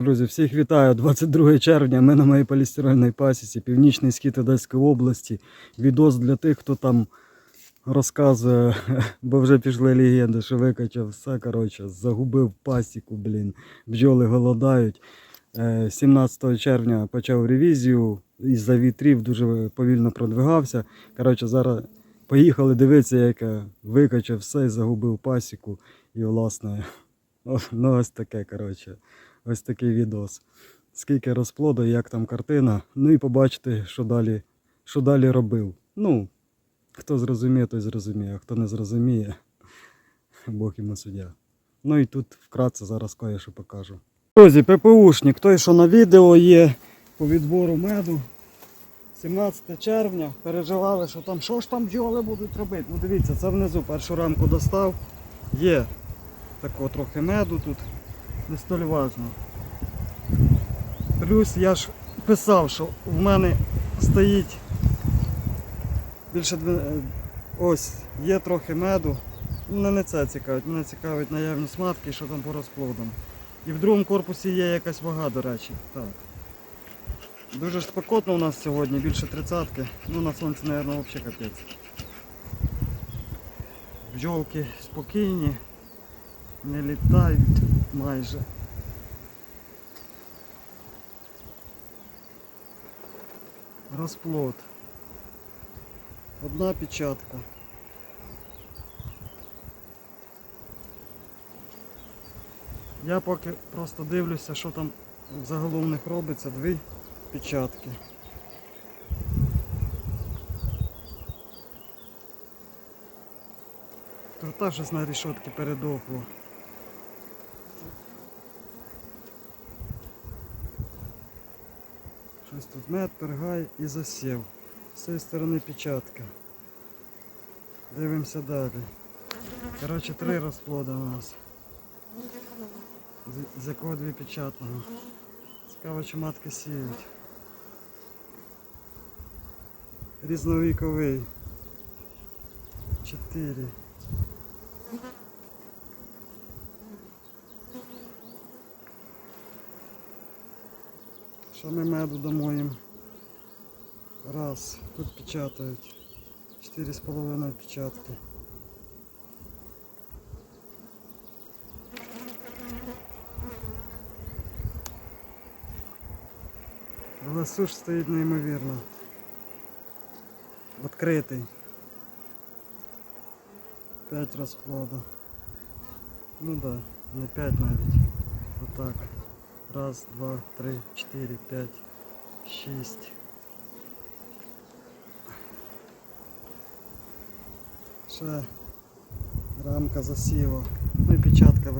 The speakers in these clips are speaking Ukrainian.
Друзі, всіх вітаю. 22 червня. Ми на моїй полістирольній пасіці, північний схід Одеської області. Відос для тих, хто там розказує, бо вже пішли легенди, що викачав все. Коротше, загубив пасіку, блін. Бджоли голодають. Е, 17 червня почав ревізію. Із-за вітрів дуже повільно продвигався. Коротше, зараз поїхали дивитися, як я викачав все і загубив пасіку. І, власне, ну ось таке, коротше. Ось такий відос. Скільки розплоду, як там картина. Ну і побачити, що далі, що далі робив. Ну, хто зрозуміє, той зрозуміє, а хто не зрозуміє, Бог йому суддя. Ну і тут вкратце зараз кое-що покажу. Друзі, ППУшник, той, що на відео є по відбору меду. 17 червня переживали, що там що ж там бджоли будуть робити. Ну дивіться, це внизу першу рамку достав. Є такого трохи меду тут не столь важно. Плюс я ж писав, що в мене стоїть більше е, ось є трохи меду. Мене не це цікавить, мене цікавить наявність матки, що там по розплодам. І в другому корпусі є якась вага, до речі. Так. Дуже спекотно у нас сьогодні, більше тридцятки. Ну на сонці, мабуть, взагалі капець. Бджолки спокійні, не літають майже. Розплод. Одна печатка. Я поки просто дивлюся, що там в них робиться. Дві печатки. Крута щось на рішотки передохло. Щось тут мед, пергай і засів. З цієї сторони печатка. Дивимося далі. Коротше, три розплода у нас. З, з якого дві печатного. Цікаво, чи матки сіють. Різновіковий. Чотири. Що ми меду дамо? Раз. Тут печатають. Чотири з половиною печатки. Але суш стоїть неймовірно. Відкритий. П'ять розплоду. Ну да, не п'ять навіть. Отак. Раз, два, три, чотири, п'ять, шість. Ще рамка засіла. Ну і печатка.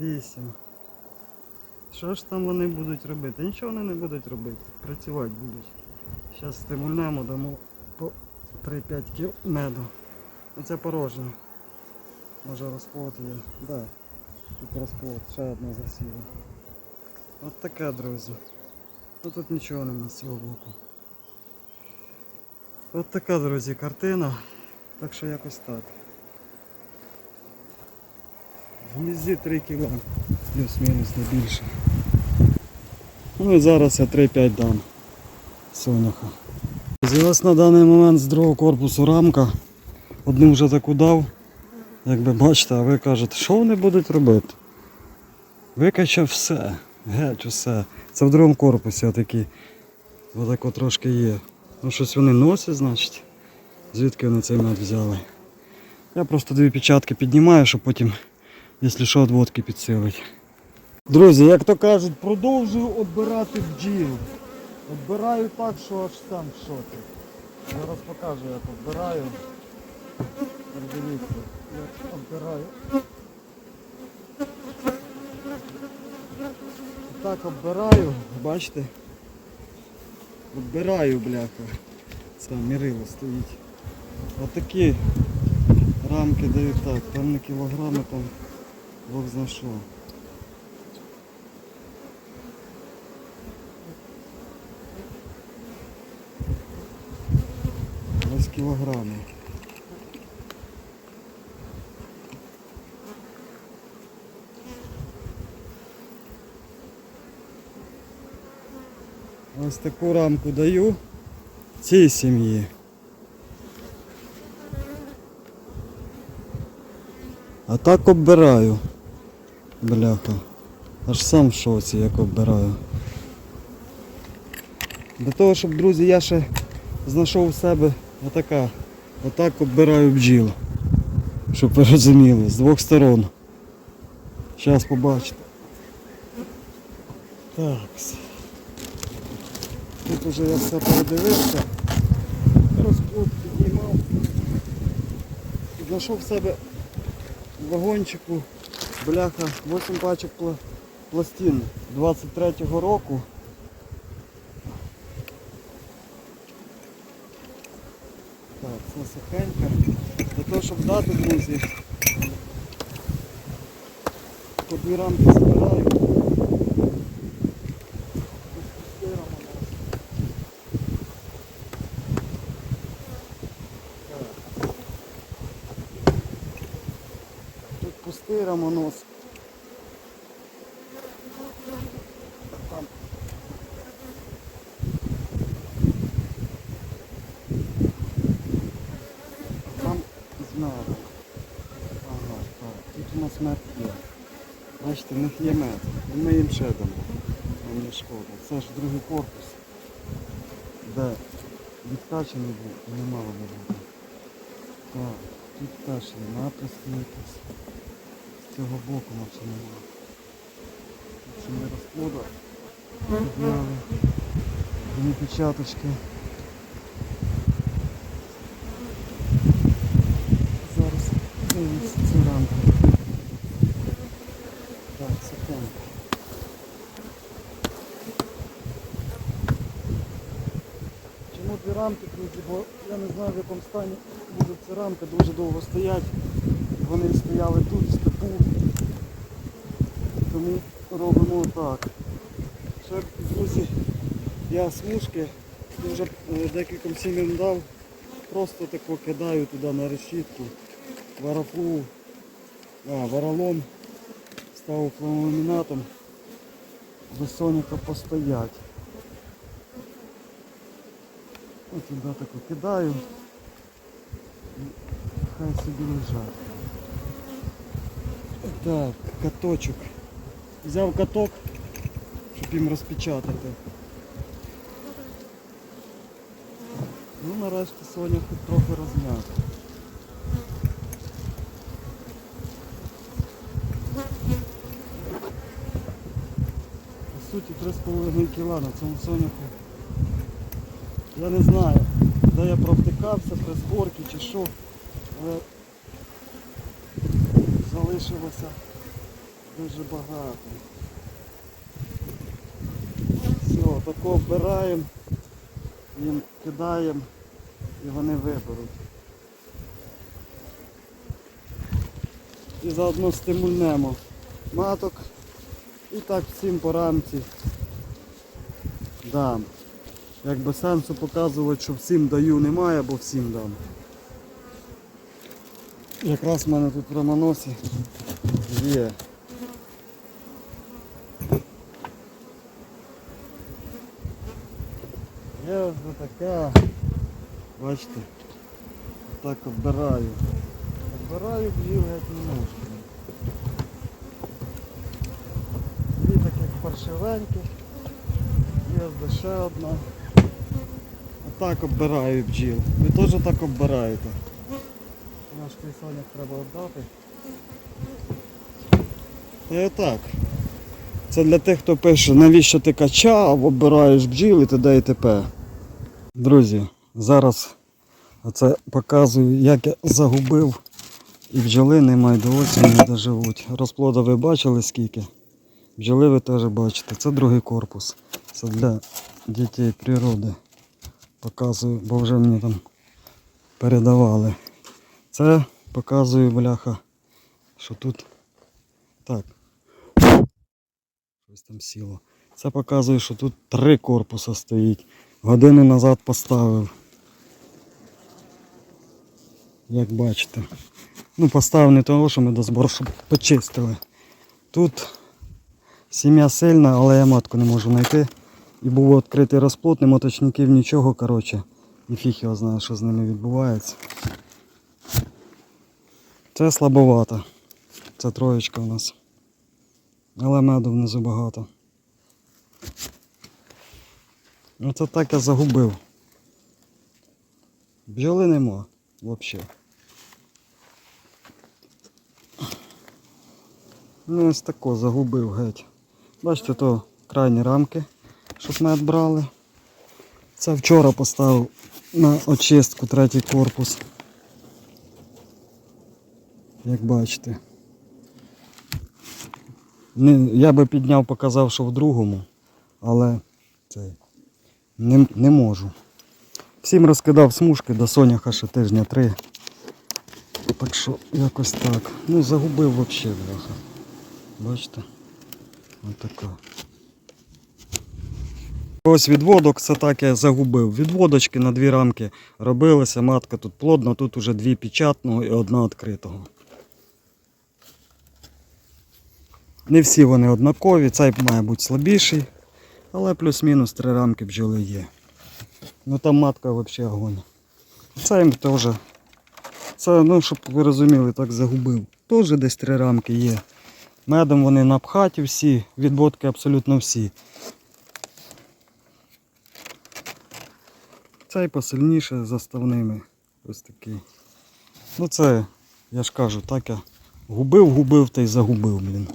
Вісім. Що ж там вони будуть робити? Нічого вони не будуть робити. Працювати будуть. Зараз стимульнемо, дамо по 3-5 кіл меду. Оце порожньо. Може розплод є. Да. Розплод, ще одна засіла. От таке, друзі. Ну тут нічого нема з цього боку. От така, друзі, картина. Так що якось так. В гнізді 3 кг. Плюс-мінус не більше. Ну і зараз я 3-5 дам соняха. Ось на даний момент з другого корпусу рамка. Одну вже таку дав. Як ви бачите, а ви кажете, що вони будуть робити? Викачав все, геть усе. Це в другому корпусі отакі. Отако трошки є. Ну щось вони носять, значить. Звідки вони цей мед взяли? Я просто дві печатки піднімаю, щоб потім, якщо що, відводки підсилить. Друзі, як то кажуть, продовжую оббирати бджіл. Оббираю так, що аж сам в шокі. Зараз покажу, як оббираю. Дивіться, як оббираю. Так оббираю, бачите? Оббираю, бляха. Це мірило стоїть. Отакі рамки дають так, там на кілограми, там Бог зна що. Ось кілограми. Ось таку рамку даю цій сім'ї. А так оббираю. Бляха. Аж сам в шоці, як оббираю. Для того, щоб, друзі, я ще знайшов в себе отака. Отак оббираю бджіл. Щоб ви розуміли, з двох сторон. Зараз побачите. Так. Тут уже я все передивився. Розплод піднімав. Знайшов в себе вагончику бляха 8 пачок пластин 23-го року. Так, це сухенька. Для того, щоб дати, друзі, по дві рамки збираю. Пустий рамонос. Там. Знаю. Ага, так. Тут у нас мед є. Бачите, в них є мед. Ми їм ще дамо. Нам не шкода. Це ж другий корпус. Де відкачаний був і не мало. Так, тут теж є напрямки якісь. Цього боку наче немає. Ще не. Підняли. Дві печаточки. Зараз дивимося цю рамку. Так, секунду. Чому дві рамки, друзі? Бо я не знаю в якому стані буде ця рамка, дуже довго стоять. Вони стояли тут. Тому робимо так. Ще, друзі, я смужки вже е, декільком сім'ям дав. Просто тако кидаю туди на решітку. Варафу, а, варалом, ставив флоламінатом. До соняка постоять. Ось туди тако кидаю. Хай собі лежать. Так, каточок. Взяв каток, щоб їм розпечатати. Ну нарешті Соня хоч трохи розм'яв. По суті 3,5 кіла на цьому соняху. Я не знаю, де я провтикався при зборці чи що, але залишилося дуже багато. Все, тако оббираємо, їм кидаємо і вони виберуть. І заодно стимульнемо маток і так всім по рамці дам. Якби сенсу показувати, що всім даю немає, бо всім дам. Якраз в мене тут в романосі є. Є ось така. Бачите, так оббираю. Оббираю бджіл геть не можу. Дві таких паршивеньких. Є ще одна. Отак оббираю бджіл. Ви теж так оббираєте. Наш той соняк треба віддати. Та й отак. Це для тих, хто пише, навіщо ти качав, оббираєш бджіл і т.д. і т.п. Друзі, зараз оце показую, як я загубив і бджоли немає до осені не доживуть. Розплода ви бачили скільки. Бджоли ви теж бачите. Це другий корпус. Це для дітей природи. Показую, бо вже мені там передавали. Це показую, бляха, що тут так. Щось там сіло. Це показує, що тут три корпуса стоїть. Годину назад поставив. Як бачите. Ну, поставив не того, що ми до збору, щоб почистили. Тут сім'я сильна, але я матку не можу знайти. І був відкритий розплод, не моточників, нічого, коротше. І фіг його знає, що з ними відбувається. Це слабовато. Це троєчка у нас. Але меду внизу багато. Оце так я загубив. Бджоли нема взагалі. Ну ось тако загубив геть. Бачите, то крайні рамки, щоб мед брали. Це вчора поставив на очистку третій корпус. Як бачите. Я би підняв, показав, що в другому, але це не, не можу. Всім розкидав смужки до соняха ще тижня три. Так що якось так. Ну загубив взагалі, бляха. Бачите? Отака. Ось відводок, це так я загубив. Відводочки на дві рамки робилися, матка тут плодна, тут уже дві печатного і одна відкритого. Не всі вони однакові, цей має бути слабіший, але плюс-мінус три рамки бджоли є. Ну там матка взагалі огонь. Це їм теж. Це, ну, щоб ви розуміли, так загубив. Теж десь три рамки є. Медом вони напхаті всі, відводки абсолютно всі. Цей посильніше заставними. Ось такий. Ну це, я ж кажу, так я губив, губив та й загубив, блін.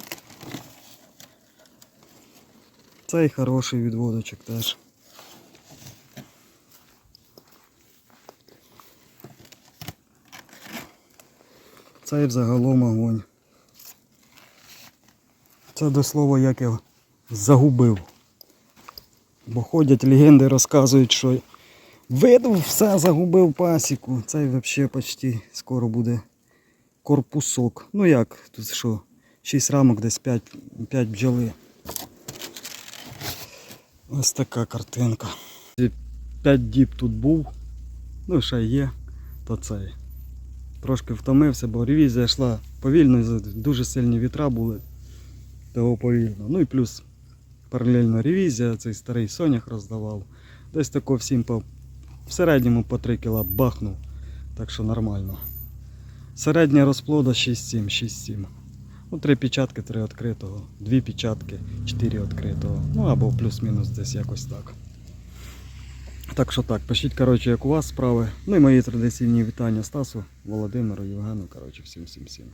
Цей хороший відводочок теж. Цей взагалом огонь. Це до слова як я загубив. Бо ходять легенди, розказують, що видав, все загубив пасіку. Цей взагалі почти скоро буде корпусок. Ну як, тут що, 6 рамок, десь 5, 5 бджоли. Ось така картинка. 5 діб тут був, ну ще є, то цей. Трошки втомився, бо ревізія йшла повільно, дуже сильні вітра були. Того повільно. Ну і плюс паралельно ревізія, цей старий сонях роздавав. Десь тако всім по, в середньому по 3 кіла бахнув. Так що нормально. Середня розплода 6-7, 6-7. Ну, три печатки, три відкритого, дві печатки, чотири відкритого. Ну або плюс-мінус десь якось так. Так що так, пишіть, коротше, як у вас справи. Ну і мої традиційні вітання Стасу, Володимиру, Євгену. Коротше, всім всім всім.